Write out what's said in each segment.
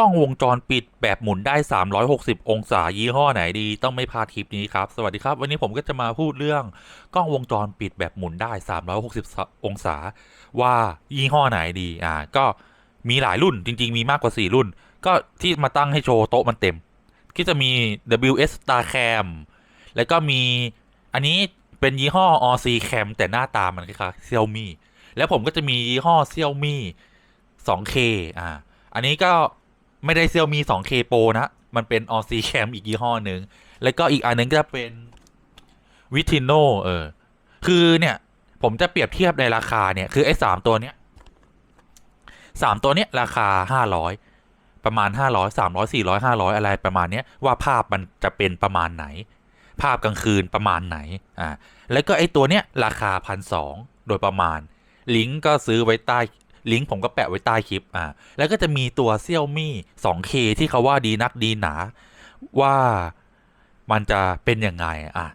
กล้องวงจรปิดแบบหมุนได้ 360 องศายี่ห้อไหนดี ต้องไม่พลาดคลิปนี้ครับ สวัสดีครับ วันนี้ผมก็จะมาพูดเรื่องกล้องวงจรปิดแบบหมุนได้ 360 องศา ว่ายี่ห้อไหนดีอ่าก็มีหลายรุ่นจริง ๆ มีมากกว่า 4 รุ่น ก็ที่มาตั้งให้โชว์โต๊ะมันเต็ม ก็จะมี WS Starcam แล้วก็มีอันนี้เป็นยี่ห้อ OC Cam แต่หน้าตามันคล้ายๆ Xiaomi แล้วผมก็จะมียี่ห้อ Xiaomi 2K อ่าอันนี้ก็ ไม่ได้ Xiaomi 2K Pro นะ มันเป็น OC Cam อีกยี่ห้อหนึ่ง แล้วก็อีกอันนึงก็จะเป็น Vitino เออ คือเนี่ย ผมจะเปรียบเทียบในราคาเนี่ย คือไอ้สามตัวเนี้ยสามตัวเนี้ยราคาห้าร้อยประมาณห้าร้อยสามร้อยสี่ร้อยห้าร้อยอะไรประมาณเนี้ยว่าภาพมันจะเป็นประมาณไหน ภาพกลางคืนประมาณไหนอ่าแล้วก็ไอ้ตัวเนี้ยราคาพันสองโดยประมาณ ลิงก์ก็ซื้อไว้ใต้ ลิงก์ผมก็แปะไว้ใต้คลิปอ่าแล้วก็จะมีตัว Xiaomi 2K ที่เขาว่าดีนักดีหนา ว่ามันจะเป็นยังไงอะ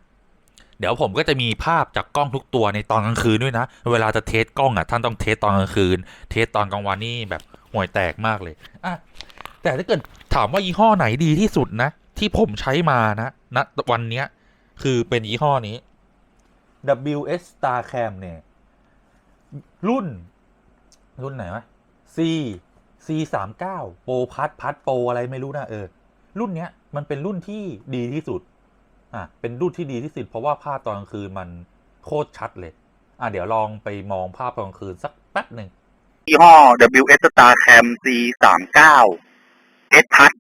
เดี๋ยวผมก็จะมีภาพจากกล้องทุกตัวในตอนกลางคืนด้วยนะ เวลาจะเทสกล้องอะ ท่านต้องเทสตอนกลางคืน เทสตอนกลางวันนี่แบบห่วยแตกมากเลยอะแต่ถ้าเกิดถามว่ายี่ห้อไหนดีที่สุดนะ ที่ผมใช้มานะณวันเนี้ยคือเป็นยี่ห้อนี้ WS Starcam เนี่ย รุ่น รุ่นไหนวะ C C สามเก้าโปรพัดพัดโปรอะไรไม่รู้นะเออ รุ่นเนี้ยมันเป็นรุ่นที่ดีที่สุด อะ เป็นรุ่นที่ดีที่สุด เพราะว่าภาพตอนกลางคืนมันโคตรชัดเลย อะ เดี๋ยวลองไปมองภาพตอนกลางคืนสักแป๊บหนึ่งยี่ห้อ WS Starcam C สามเก้า S พัด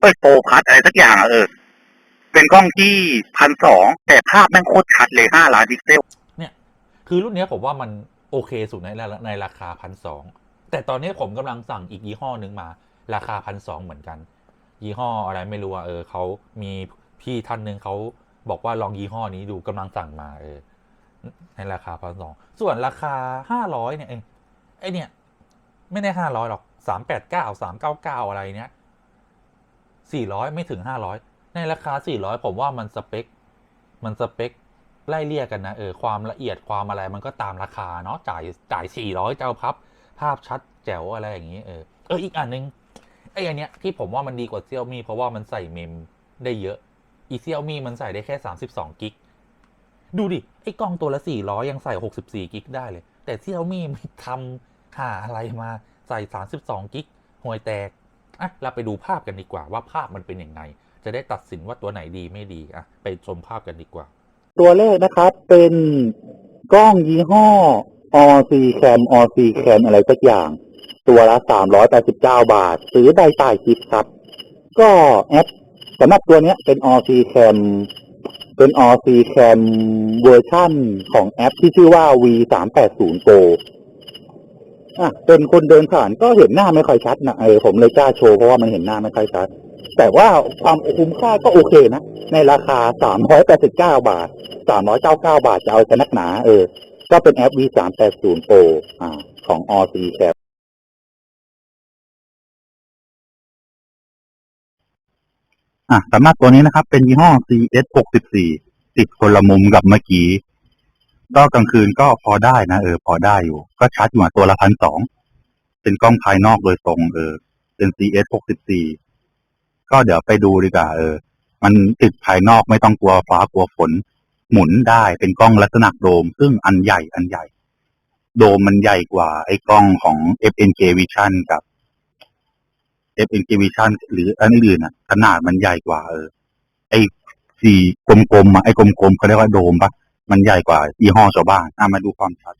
เอ้ยโปรพัดอะไรสักอย่างอะเออ เป็นกล้องที่พันสองแต่ภาพแม่งโคตรชัดเลยห้าล้านพิกเซลคือรุ่นเนี้ยผมว่ามัน โอเคสุดในในราคาพันสองแต่ตอนนี้ผมกำลังสั่งอีกยี่ห้อหนึ่งมา ราคาพันสองเหมือนกัน ยี่ห้ออะไรไม่รู้อะเออเขามีพี่ท่านหนึ่งเขาบอกว่าลองยี่ห้อนี้ดูกำลังสั่งมาเออในราคาพันสองส่วนราคาห้าร้อยเนี่ยเองไอเนี่ย ไม่ได้ห้าร้อยหรอกสามแปดเก้าสามเก้าเก้าอะไรเนี้ยสี่ร้อยไม่ถึงห้าร้อยในราคาสี่ร้อยผมว่ามันสเปค มันสเปค ไล่เลี่ยกกันนะเออความละเอียดความอะไรมันก็ตามราคาเนาะจ่ายจ่ายสี่ร้อยเจ้าพับ ภาพชัดแจ๋วอะไรอย่างนี้เออเอออีกอันนึงไอ้อันเนี้ยที่ผมว่ามันดีกว่าเซี่ยมี่เพราะว่ามันใส่เมมได้เยอะอีเซี่ยมี่มันใส่ได้แค่สามสิบสองกิกดูดิไอ้กล้องตัวละสี่ร้อยยังใส่หกสิบสี่กิกได้เลย แต่เซี่ยมี่มันทำหาอะไรมาใส่สามสิบสองกิกห่วยแตกอะเราไปดูภาพกันดีกว่าว่าภาพมันเป็นยังไง จะได้ตัดสินว่าตัวไหนดีไม่ดีอะไปชมภาพกันดีกว่า ตัวแรกนะครับ เป็นกล้องยี่ห้อ OC Cam OC Cam อะไรสักอย่าง ตัวละ389บาท ซื้อได้ใต้คลิปครับ ก็แอปสำหรับตัวเนี้ยเป็น OC Cam เป็น OC Cam เวอร์ชั่นของแอปที่ชื่อว่า V380 Pro อะเป็นคนเดินผ่านก็เห็นหน้าไม่ค่อยชัดนะเออผมเลยกล้าโชว์เพราะว่ามันเห็นหน้าไม่ค่อยชัด แต่ว่าความคุ้มค่าก็โอเคนะ ในราคา389บาท399บาทจะเอาจะนักหนา เออ ก็เป็นแอป V380 Pro อ่า ของ OC Cap อะสำหรับตัวนี้นะครับ เป็นยี่ห้อ CS64 ติดคนละมุมกับเมื่อกี้ ก็กลางคืนก็พอได้นะ เออ พอได้อยู่ ก็ชัดอยู่ตัวละพันสอง เป็นกล้องภายนอกโดยตรง เออ เป็น CS64 ก็เดี๋ยวไปดูดีกว่าเออ มันติดภายนอกไม่ต้องกลัวฟ้ากลัวฝน หมุนได้เป็นกล้องลักษณะโดม ซึ่งอันใหญ่อันใหญ่ โดมมันใหญ่กว่า ไอ้กล้องของ FNK Vision กับ FNK Vision หรืออันอื่นอะ ขนาดมันใหญ่กว่า เออ ไอ้สีกลมๆอะไอ้กลมๆเขาเรียกว่าโดมปะมันใหญ่กว่ายี่ห้อชาวบ้านอะมาดูความชัด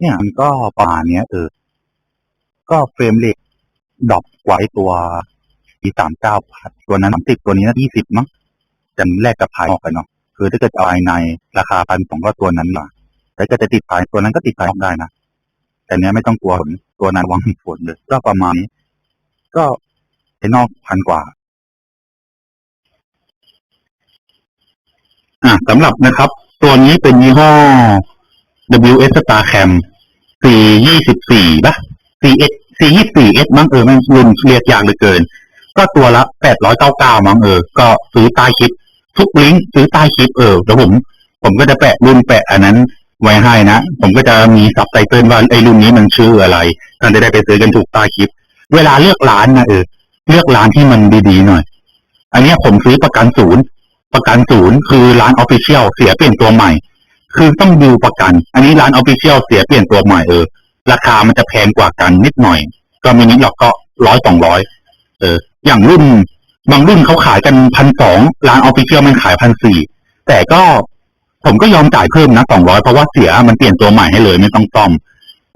เนี่ยมันก็ประมาณเนี้ยเออ ก็เฟรมเรทดรอปกว่าไอ้ตัว e สามเก้าพัดตัวนั้นสามสิบตัวนี้นะยี่สิบมั้งจะแลกกับภายนอกกันเนาะคือถ้าเกิดเอาภายในราคาพันสองก็ตัวนั้นล่ะแต่ก็จะติดภายตัวนั้นก็ติดภายนอกได้นะแต่เนี้ยไม่ต้องกลัวฝนตัวนั้นวางฝนเลยก็ประมาณนี้ ก็ภายนอกพันกว่าสำหรับนะครับ ตัวนี้เป็นยี่ห้อ WS Star Cam C ยี่สิบสี่ปะ C S C ยี่สี่ S มั้งเออมันรุ่นเรียกยากเหลือเกิน ก็ตัวละแปดร้อยเก้ามั้งเออ ก็ซื้อใต้คลิป ทุกลิงก์ซื้อใต้คลิปเออแล้วผม ผมก็จะแปะรุ่นแปะอันนั้นไว้ให้นะ ผมก็จะมีซับไตเติลว่าไอ้รุ่นนี้มันชื่ออะไรท่านจะได้ไปซื้อกันถูกใต้คลิป เวลาเลือกร้านนะเออ เลือกร้านที่มันดีๆหน่อย อันนี้ผมซื้อประกันศูนย์ประกันศูนย์คือร้านออฟฟิเชียลเสียเปลี่ยนตัวใหม่ คือต้องดูประกัน อันนี้ร้านออฟฟิเชียลเสียเปลี่ยนตัวใหม่เออ ราคามันจะแพงกว่ากันนิดหน่อย ก็มินิหรอกก็ร้อยสองร้อยเออ อย่างรุ่นบางรุ่นเขาขายกันพันสองร้านออฟฟิเชียลมันขายพันสี่แต่ก็ผมก็ยอมจ่ายเพิ่มนะสองร้อยเพราะว่าเสียมันเปลี่ยนตัวใหม่ให้เลยไม่ต้องซ่อม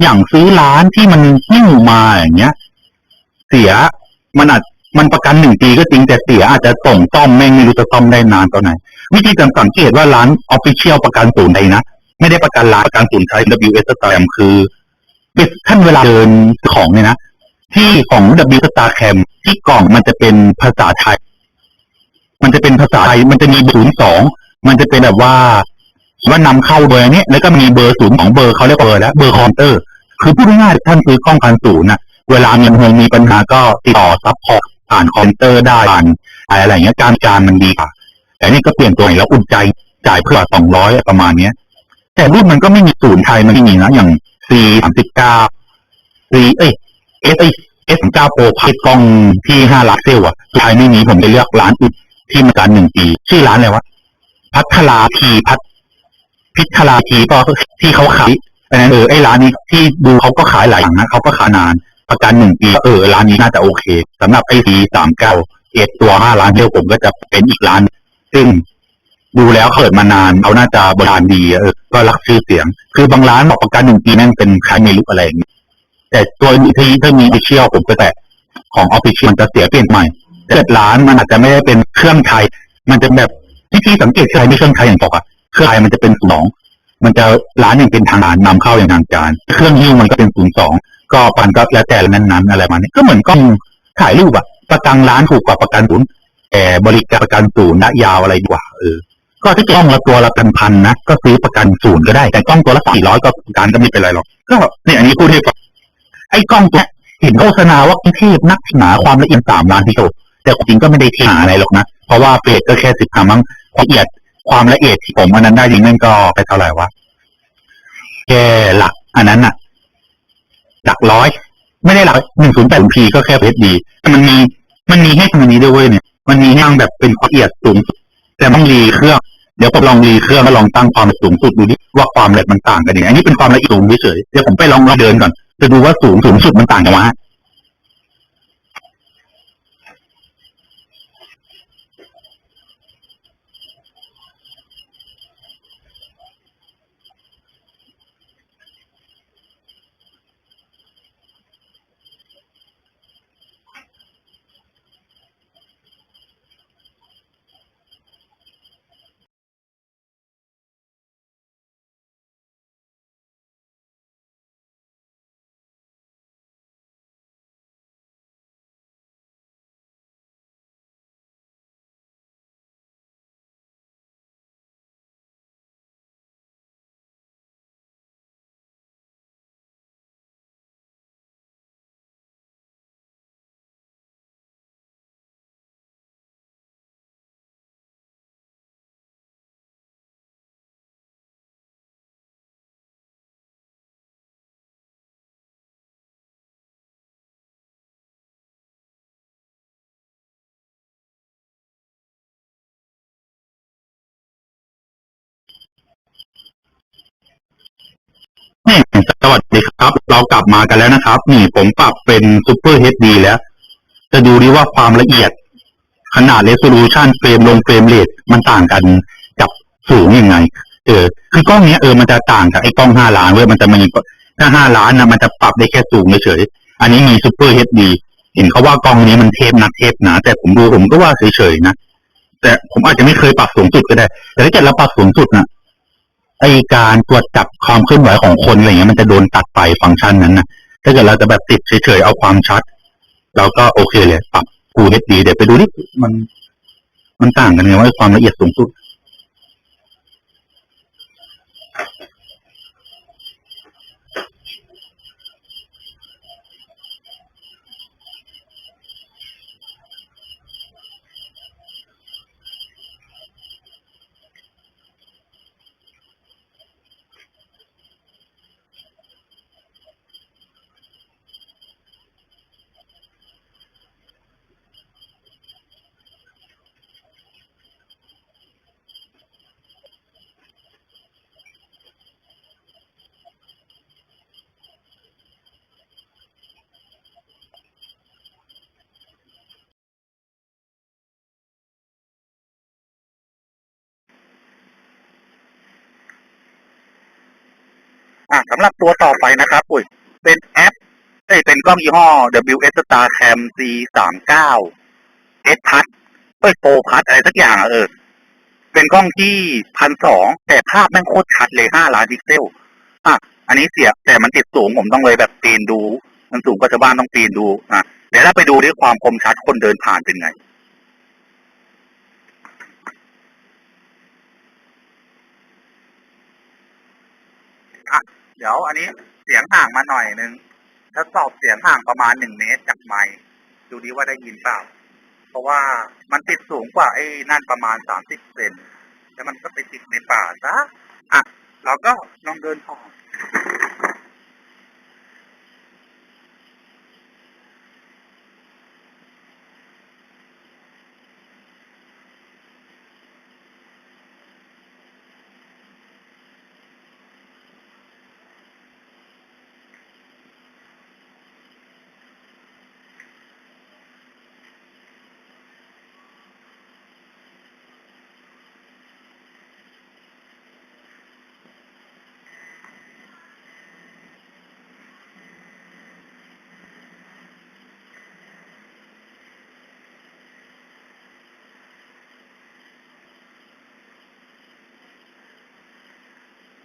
อย่างซื้อร้านที่มันหิ้วมาอย่างเงี้ย เสียมันอาจมันประกันหนึ่งปีก็จริงแต่เสียอาจจะส่งซ่อมแม่งไม่รู้จะซ่อมได้นานตอนไหน วิธีการสังเกตว่าร้านออฟฟิเชียลประกันศูนย์ใดนะ ไม่ได้ประกันร้านประกันศูนย์ใช้ WS Star คือเป็นท่านเวลาเดินของเนี่ยนะ ที่ของ W Star Cam ที่กล่องมันจะเป็นภาษาไทย มันจะเป็นภาษาไทย มันจะมีศูนย์สองมันจะเป็นแบบว่าว่านำเข้าเบอร์นี้แล้วก็มีเบอร์ศูนย์ของเบอร์เขาเรียกเบอร์แล้วเบอร์คอมเตอร์ คือพูดง่ายๆท่านซื้อกล้องพันศูนย์นะเวลามีเงินมีปัญหาก็ติดต่อซัพพอร์ตผ่านคอมเตอร์ได้ผ่านอะไรอย่างเงี้ยการการมันดีกว่า แต่นี่ก็เปลี่ยนตัวใหม่แล้วอุ่นใจจ่ายเพื่อสองร้อยประมาณเนี้ย แต่รุ่นมันก็ไม่มีศูนย์ไทยมันไม่มีนะอย่าง C สามสิบเก้า C เอ้ย S เอ้ย S เก้าโปรพัดกล้องที่ห้าลักเซลอะสุดท้ายไม่มีผมไปเลือกร้านอื่นที่มาการหนึ่งปี ชื่อร้านอะไรวะ พัทลาทีพัทพิทลาทีก็ที่เขาขายอันนั้นเออไอ้ร้านนี้ที่ดูเขาก็ขายหลายอย่างนะเขาก็ขายนาน ประกันหนึ่งปีเออร้านนี้น่าจะโอเคสำหรับไอ้ C สามเก้าเอ็ดตัวห้าล้านเดียวผมก็จะเป็นอีกร้าน ซึ่งดูแล้วเปิดมานานเขาน่าจะบริการดีเออก็รักชื่อเสียง คือบางร้านบอกประกันหนึ่งปีแม่งเป็นใครไม่รู้อะไรอย่างเงี้แต่ตัวที่ถ้ามีออฟฟิเชียลผมก็แต่ของออฟฟิเชียลมันจะเสียเปลี่ยนใหม่แต่ร้านมันอาจจะไม่ได้เป็นเครื่องไทย มันจะแบบที่ที่สังเกตใช้ไม่เครื่องไทยอย่างตกอะเครื่องไทยมันจะเป็นสองมันจะร้านอย่างเป็นทางการนำเข้าอย่างทางการ เครื่องยิ้วมันก็เป็นศูนย์สองก็ปันก็แล้วแต่นั้นๆอะไรมาเนี่ยก็เหมือนกล้องถ่ายรูปอะประกันร้านถูกกว่าประกันศูนย์ แต่บริการประกันศูนย์ระยาวอะไรดีกว่าเออก็ถ้ากล้องละตัวละพันพันนะก็ซื้อประกันศูนย์ก็ได้ แต่กล้องตัวละสี่ร้อยก็ประกันก็ไม่เป็นไรหรอก ก็เนี่ยอันนี้พูดให้ฟังไอ้กล้องตัวเห็นโฆษณาว่ากรุงเทพนักหนาความละเอียดสามล้านที่โตแต่จริงก็ไม่ได้ที่หาอะไรหรอกนะ เพราะว่าเฟสก็แค่สิบครั้งมั้งความละเอียดความละเอียดที่ผมอันนั้นได้จริงนั่นก็ไปเท่าไหร่วะแค่หลัก อันนั้นน่ะหลักร้อย ไม่ได้หลักหนึ่งศูนย์แปดพีก็แค่เพชรดีแต่มันมีมันมีให้ทำอันนี้ด้วยเว้ยเนี่ย มันมีห้างแบบเป็นความละเอียดสูงสุดแต่ต้องรีเครื่อง เดี๋ยวผมลองรีเครื่องแล้วลองตั้งความสูงสุดดูดิว่าความละเอียดมันต่างกันยังไงอันนี้เป็นความละเอียดสูงเฉยๆเดี๋ยวผมไปลองลองเดินก่อนจะดูว่าสูงสูงสุดมันต่างกันวะ นี่สวัสดีครับ เรากลับมากันแล้วนะครับ นี่ผมปรับเป็นซูเปอร์เฮดดีแล้ว จะดูดีว่าความละเอียด ขนาดเรสโซลูชันเฟรมลงเฟรมเรทมันต่างกันกับสูงยังไง เออ คือกล้องเนี้ยเออมันจะต่างกับไอ้กล้องห้าล้านเว้ยมันจะมีถ้าห้าล้านนะมันจะปรับได้แค่สูงเฉยอันนี้มีซูเปอร์เฮดดีเห็นเขาว่ากล้องนี้มันเทพนักเทพหนาแต่ผมดูผมก็ว่าเฉยๆนะแต่ผมอาจจะไม่เคยปรับสูงสุดก็ได้ แต่ถ้าเกิดเราปรับสูงสุดนะ ไอการตรวจจับความเคลื่อนไหวของคนอะไรเงี้ยมันจะโดนตัดไปฟังก์ชันนั้นนะถ้าเกิดเราจะแบบติดเฉยๆเอาความชัด เราก็โอเคเลยปรับ Full HD เดี๋ยวไปดูดิมัน มันต่างกันไงว่าความละเอียดสูงสุดำหรับตัวต่อไปนะครับ อุ้ย เป็นแอปเอ้ยเป็นกล้องยี่ห้อ WS Star Cam C สามเก้า S พัดเอ้ยโปรพัดอะไรสักอย่างอะเออ เป็นกล้องที่พันสองแต่ภาพแม่งโคตรชัดเลยห้าล้านพิกเซล อะ อันนี้เสียแต่มันติดสูงผมต้องเลยแบบปีนดู มันสูงก็ชาวบ้านต้องปีนดู อะ เดี๋ยวเราไปดูด้วยความคมชัดคนเดินผ่านเป็นไง เดี๋ยวอันนี้เสียงห่างมาหน่อยนึงทดสอบเสียงห่างประมาณหนึ่งเมตรจากไมค์ดูดีว่าได้ยินเปล่า เพราะว่ามันติดสูงกว่าไอ้นั่นประมาณสามสิบเซนแล้วมันก็ไปติดในป่าซะอะเราก็ลองเดินผ่าน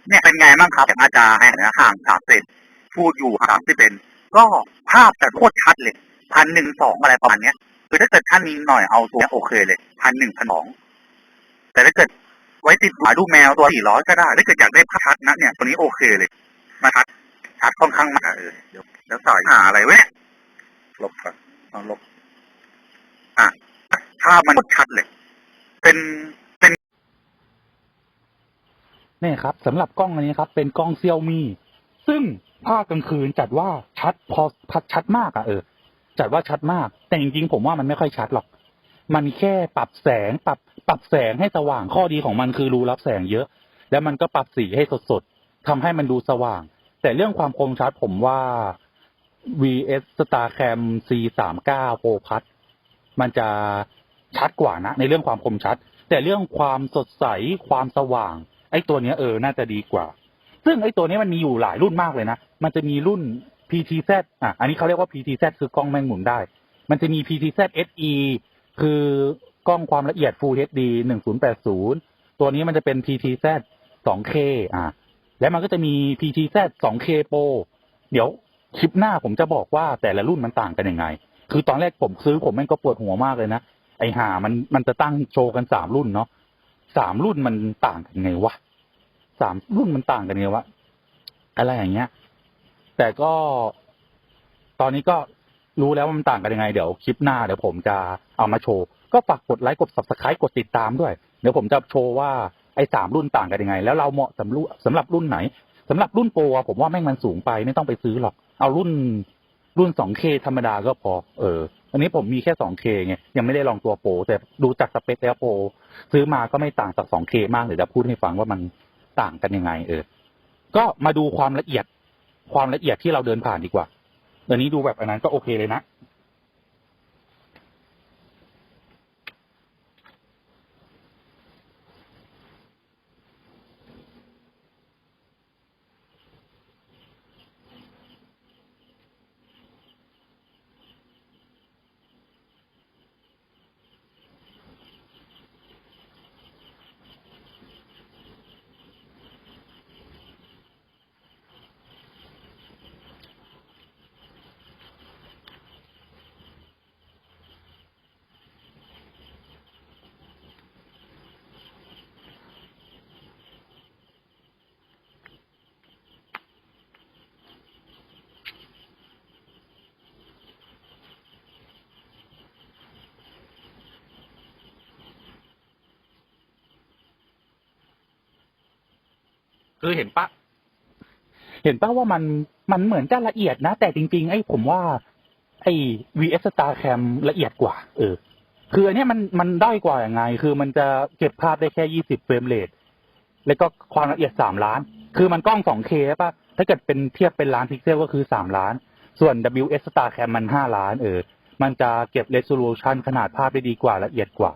เนี่ยเป็นไงบ้างครับอาจารย์ห้นะห่างสามเซนพูดอยู่ห่างที่เป็น ก็ภาพแต่โคตรชัดเลยพันหนึ่งสองอะไรประมาณเนี้ยคือถ้าเกิดท่านมีหน่อยเอาตัวนี้โอเคเลยพันหนึ่งพันสองแต่ถ้าเกิดไว้ติดหมาดูแมวตัวสี่ร้อยก็ได้ถ้าเกิดอยากได้ภาพชัดนะเนี่ยตัวนี้โอเคเลย มาชัดชัดค่อนข้างมากเออเดี๋ยวเดี๋ยวสายหาอะไรไว้ยลบก่อนเอาลบอะภาพมันโคตรชัดเลย เป็น นเนี่ยครับสำหรับกล้องอันนี้ครับ เป็นกล้องเซี่ยวมี่ซึ่งภาคกลางคืนจัดว่าชัดพอพัดชัดมากอะเออ จัดว่าชัดมาก แต่จริงๆผมว่ามันไม่ค่อยชัดหรอก มันแค่ปรับแสงปรับปรับแสงให้สว่างข้อดีของมันคือรูรับแสงเยอะ แล้วมันก็ปรับสีให้สดๆทำให้มันดูสว่าง แต่เรื่องความคมชัดผมว่า VS StarCam C39 Pro Plus มันจะชัดกว่านะ ในเรื่องความคมชัด แต่เรื่องความสดใสความสว่าง ไอ้ตัวเนี้ยเออน่าจะดีกว่า ซึ่งไอ้ตัวเนี้ยมันมีอยู่หลายรุ่นมากเลยนะ มันจะมีรุ่น PTZ อะ อันนี้เขาเรียกว่า PTZ คือกล้องแม่งหมุนได้ มันจะมี PTZ SE คือกล้องความละเอียด Full HD 1080 ตัวนี้มันจะเป็น PTZ 2K อะ แล้วมันก็จะมี PTZ 2K Pro เดี๋ยวคลิปหน้าผมจะบอกว่าแต่ละรุ่นมันต่างกันยังไง คือตอนแรกผมซื้อผมแม่งก็ปวดหัวมากเลยนะ ไอห่ามันมันจะตั้งโชว์กันสามรุ่นเนาะ สามรุ่นมันต่างกันไงวะสามรุ่นมันต่างกันไงวะอะไรอย่างเงี้ย แต่ก็ตอนนี้ก็รู้แล้วว่ามันต่างกันยังไง เดี๋ยวคลิปหน้าเดี๋ยวผมจะเอามาโชว์ ก็ฝากกดไลค์กด subscribe กดติดตามด้วย เดี๋ยวผมจะโชว์ว่าไอ้สามรุ่นต่างกันยังไง แล้วเราเหมาะสำหรับสำหรับรุ่นไหนสำหรับรุ่นโปรผมว่าแม่งมันสูงไปไม่ต้องไปซื้อหรอก เอารุ่น รุ่น 2K ธรรมดาก็พอ เออ อันนี้ผมมีแค่ 2K ไง ยังไม่ได้ลองตัวโปรแต่ดูจากสเปคแล้วโปรซื้อมาก็ไม่ต่างจาก 2K มากเดี๋ยวจะพูดให้ฟังว่ามันต่างกันยังไง เออ ก็มาดูความละเอียด ความละเอียดที่เราเดินผ่านดีกว่าอันนี้ดูแบบอันนั้นก็โอเคเลยนะ คือเห็นปะเห็นปะว่ามันมันเหมือนจะละเอียดนะ แต่จริง ๆ ไอ้ผมว่า ไอ้ VS Star Cam ละเอียดกว่า เออ คืออันนี้มันมันด้อยกว่าอย่างไง คือมันจะเก็บภาพได้แค่20เฟรมเรทแล้วก็ความละเอียด3ล้าน คือมันกล้อง 2K ใช่ปะถ้าเกิดเป็นเทียบเป็นล้านพิกเซลก็คือ3ล้าน ส่วน WS Star Cam มัน5ล้าน เออ มันจะเก็บ resolution ขนาดภาพได้ดีกว่าละเอียดกว่า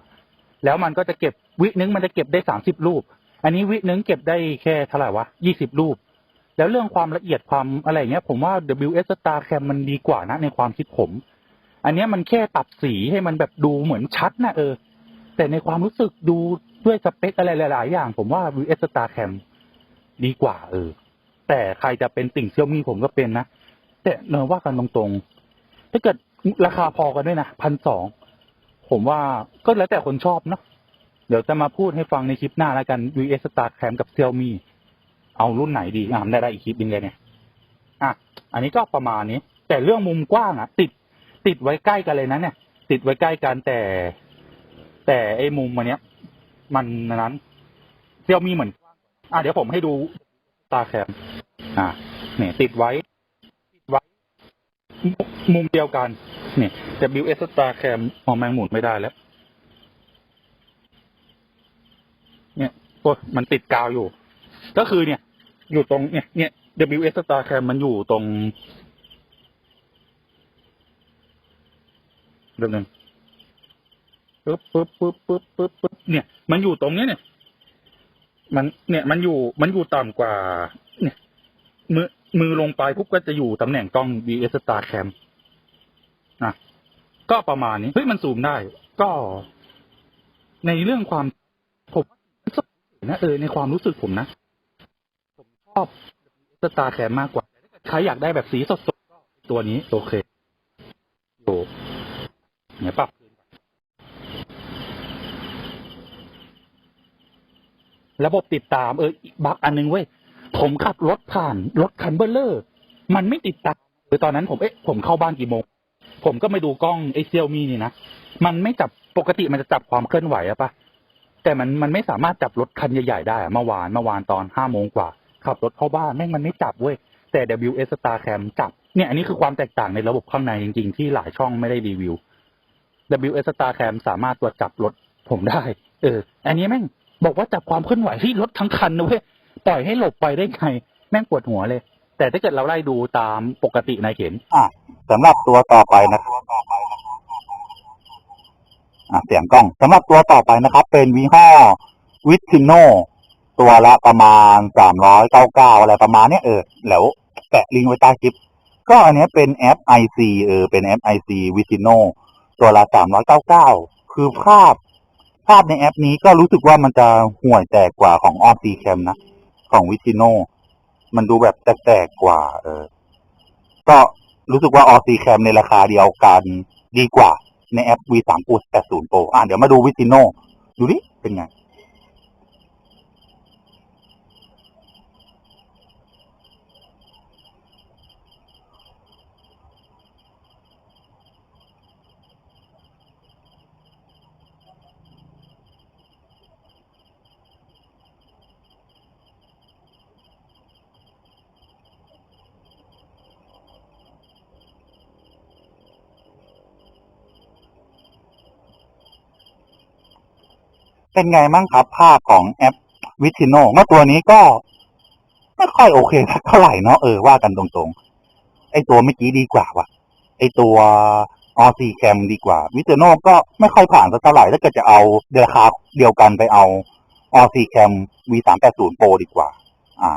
แล้วมันก็จะเก็บวินึงมันจะเก็บได้30รูป อันนี้วินึงเก็บได้แค่เท่าไหร่วะ20รูป แล้วเรื่องความละเอียดความอะไรเงี้ย ผมว่า WS Star Cam มันดีกว่านะในความคิดผม อันนี้มันแค่ปรับสีให้มันแบบดูเหมือนชัดนะเออ แต่ในความรู้สึกดูด้วยสเปคอะไรหลาย ๆ อย่าง ผมว่า WS Star Cam ดีกว่า เออ แต่ใครจะเป็นติ่งเซี่ยมี่ผมก็เป็นนะ แต่เนอว่ากันตรงๆ ถ้าเกิดราคาพอกันด้วยนะพันสองผมว่าก็แล้วแต่คนชอบเนาะ เดี๋ยวจะมาพูดให้ฟังในคลิปหน้าแล้วกัน VS Star Cam กับ Xiaomi เอารุ่นไหนดีอ่าได้ได้อีกคลิปนึงเลยเนี่ยอะอันนี้ก็ประมาณนี้ แต่เรื่องมุมกว้างอะ ติดติดไว้ใกล้กันเลยนะเนี่ย ติดไว้ใกล้กันแต่ แต่ไอ้มุมอันเนี้ย มันนั้นเซี่ยมีเหมือน อะเดี๋ยวผมให้ดูตาแคมอะเนี่ย ติดไว้ติดไว้ มุมเดียวกัน เนี่ย WS Star Cam มองแมงหมุนไม่ได้แล้ว เนี่ย โอ้ยมันติดกาวอยู่ ก็คือเนี่ย อยู่ตรงเนี่ยเนี่ย WS Star Cam มันอยู่ตรงเรื่องนึงปึ๊บปึ๊บปึ๊บปึ๊บปึ๊บปึ๊บเนี่ย มันอยู่ตรงเนี้ยเนี่ย มันเนี่ยมันอยู่มันอยู่ต่ำกว่า เนี่ย มือมือลงไปปุ๊บก็จะอยู่ตำแหน่งกล้อง VS Star Cam นะก็ประมาณนี้เฮ้ยมันซูมได้ ก็ในเรื่องความผม นะเออในความรู้สึกผมนะ ผมชอบสตาร์แคมมากกว่าใครอยากได้แบบสีสดๆก็ตัวนี้โอเคโยเนี่ยปรับระบบติดตามเออบักอันนึงเว้ยผมขับรถผ่านรถคันเบลเลอร์ มันไม่ติดตามคือตอนนั้นผมเอ๊ะผมเข้าบ้านกี่โมง ผมก็ไม่ดูกล้องไอเซียวมีนี่นะ มันไม่จับปกติมันจะจับความเคลื่อนไหวอะปะ แต่มันมันไม่สามารถจับรถคันใหญ่ๆได้อะเมื่อวานเมื่อวานตอนห้าโมงกว่า ขับรถเข้าบ้านแม่งมันไม่จับเว้ยแต่ WS Star Cam จับเนี่ยอันนี้คือความแตกต่างในระบบข้างในจริง ๆ ที่หลายช่องไม่ได้รีวิว WS Star Cam สามารถตรวจจับรถผมได้ เออ อันนี้แม่งบอกว่าจับความเคลื่อนไหวที่รถทั้งคันนะเว้ยปล่อยให้หลบไปได้ไงแม่งปวดหัวเลย แต่ถ้าเกิดเราไล่ดูตามปกตินายเห็นอะสำหรับตัวต่อไปนะครับอะ เสียงกล้องสำหรับตัวต่อไปนะครับ เป็นยี่ห้อวิทิโนตัวละประมาณสามร้อยเก้าเก้าอะไรประมาณเนี้ยเออแล้วแปะลิงก์ไว้ใต้คลิป ก็อันนี้เป็นแอป IC เออเป็นแอป IC วิทิโนตัวละสามร้อยเก้าเก้าคือภาพภาพในแอปนี้ก็รู้สึกว่ามันจะห่วยแตกกว่าของออฟซีแคมนะ ของวิทิโนมันดูแบบแตกๆกว่า เออ ก็รู้สึกว่าออฟซีแคมในราคาเดียวกันดีกว่า ในแอป V3 Pro 80 Pro อะเดี๋ยวมาดูวิติโนดูดิเป็นไง เป็นไงมั่งครับ ภาพของแอปวิติโนเมื่อตัวนี้ก็ไม่ค่อยโอเคเท่าไหร่เนาะเออว่ากันตรงๆ ไอตัวเมื่อกี้ดีกว่าว่ะ ไอตัวออซีแคมดีกว่า วิติโนก็ไม่ค่อยผ่านสักเท่าไหร่ถ้าเกิดจะเอาราคาเดียวกันไปเอาออซีแคม V380 Pro ดีกว่า อ่า